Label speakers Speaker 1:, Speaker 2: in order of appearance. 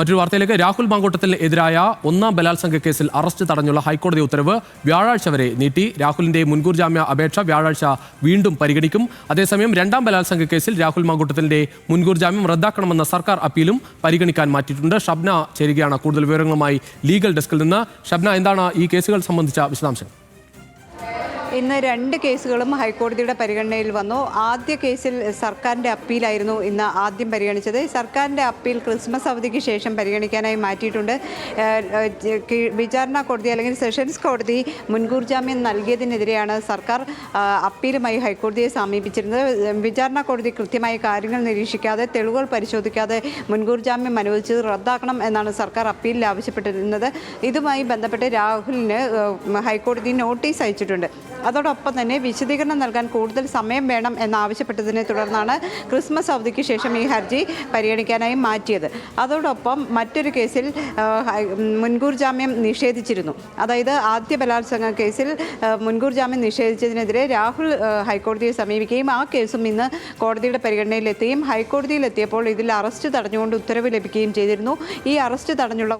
Speaker 1: മറ്റൊരു വാർത്തയിലേക്ക്. രാഹുൽ മാങ്കോട്ടത്തിന് എതിരായ ഒന്നാം ബലാത്സംഗ കേസിൽ അറസ്റ്റ് തടഞ്ഞുള്ള ഹൈക്കോടതി ഉത്തരവ് വ്യാഴാഴ്ച വരെ നീട്ടി. രാഹുലിന്റെ മുൻകൂർ ജാമ്യ അപേക്ഷ വ്യാഴാഴ്ച വീണ്ടും പരിഗണിക്കും. അതേസമയം രണ്ടാം ബലാത്സംഗ കേസിൽ രാഹുൽ മാങ്കോട്ടത്തിന്റെ മുൻകൂർ ജാമ്യം റദ്ദാക്കണമെന്ന സർക്കാർ അപ്പീലും പരിഗണിക്കാൻ മാറ്റിയിട്ടുണ്ട്. ഷബ്ന ചേരുകയാണ് കൂടുതൽ വിവരങ്ങളുമായി ലീഗൽ ഡെസ്കിൽ നിന്ന്. ഷബ്ന എന്താണ് ഈ കേസുകൾ സംബന്ധിച്ച വിശദാംശം
Speaker 2: ഇന്ന് രണ്ട് കേസുകളും ഹൈക്കോടതിയുടെ പരിഗണനയിൽ വന്നു. ആദ്യ കേസിൽ സർക്കാരിന്റെ അപ്പീലായിരുന്നു ഇന്ന് ആദ്യം പരിഗണിച്ചത്. സർക്കാരിന്റെ അപ്പീൽ ക്രിസ്മസ് അവധിക്ക് ശേഷം പരിഗണിക്കാനായി മാറ്റിയിട്ടുണ്ട്. വിചാരണ കോടതി അല്ലെങ്കിൽ സെഷൻസ് കോടതി മുൻകൂർ ജാമ്യം നൽകിയതിനെതിരെയാണ് സർക്കാർ അപ്പീലുമായി ഹൈക്കോടതിയെ സമീപിച്ചിരുന്നത്. വിചാരണ കോടതി കൃത്യമായി കാര്യങ്ങൾ നിരീക്ഷിക്കാതെ തെളിവുകൾ പരിശോധിക്കാതെ മുൻകൂർ ജാമ്യം അനുവദിച്ചത് റദ്ദാക്കണം എന്നാണ് സർക്കാർ അപ്പീലിൽ ആവശ്യപ്പെട്ടിരുന്നത്. ഇതുമായി ബന്ധപ്പെട്ട് രാഹുലിന് ഹൈക്കോടതി നോട്ടീസ് അയച്ചിട്ടുണ്ട്. അതോടൊപ്പം തന്നെ വിശദീകരണം നൽകാൻ കൂടുതൽ സമയം വേണം എന്നാവശ്യപ്പെട്ടതിനെ തുടർന്നാണ് ക്രിസ്മസ് അവധിക്ക് ശേഷം ഈ ഹർജി പരിഗണിക്കാനായി മാറ്റിയത്. അതോടൊപ്പം മറ്റൊരു കേസിൽ മുൻകൂർ ജാമ്യം നിഷേധിച്ചിരുന്നു. അതായത് ആദ്യ ബലാത്സംഗ കേസിൽ മുൻകൂർ ജാമ്യം നിഷേധിച്ചതിനെതിരെ രാഹുൽ ഹൈക്കോടതിയെ സമീപിക്കുകയും ആ കേസും ഇന്ന് കോടതിയുടെ പരിഗണനയിലെത്തുകയും ഹൈക്കോടതിയിലെത്തിയപ്പോൾ ഇതിൽ അറസ്റ്റ് തടഞ്ഞുകൊണ്ട് ഉത്തരവ് ലഭിക്കുകയും ചെയ്തിരുന്നു. ഈ അറസ്റ്റ് തടഞ്ഞുള്ള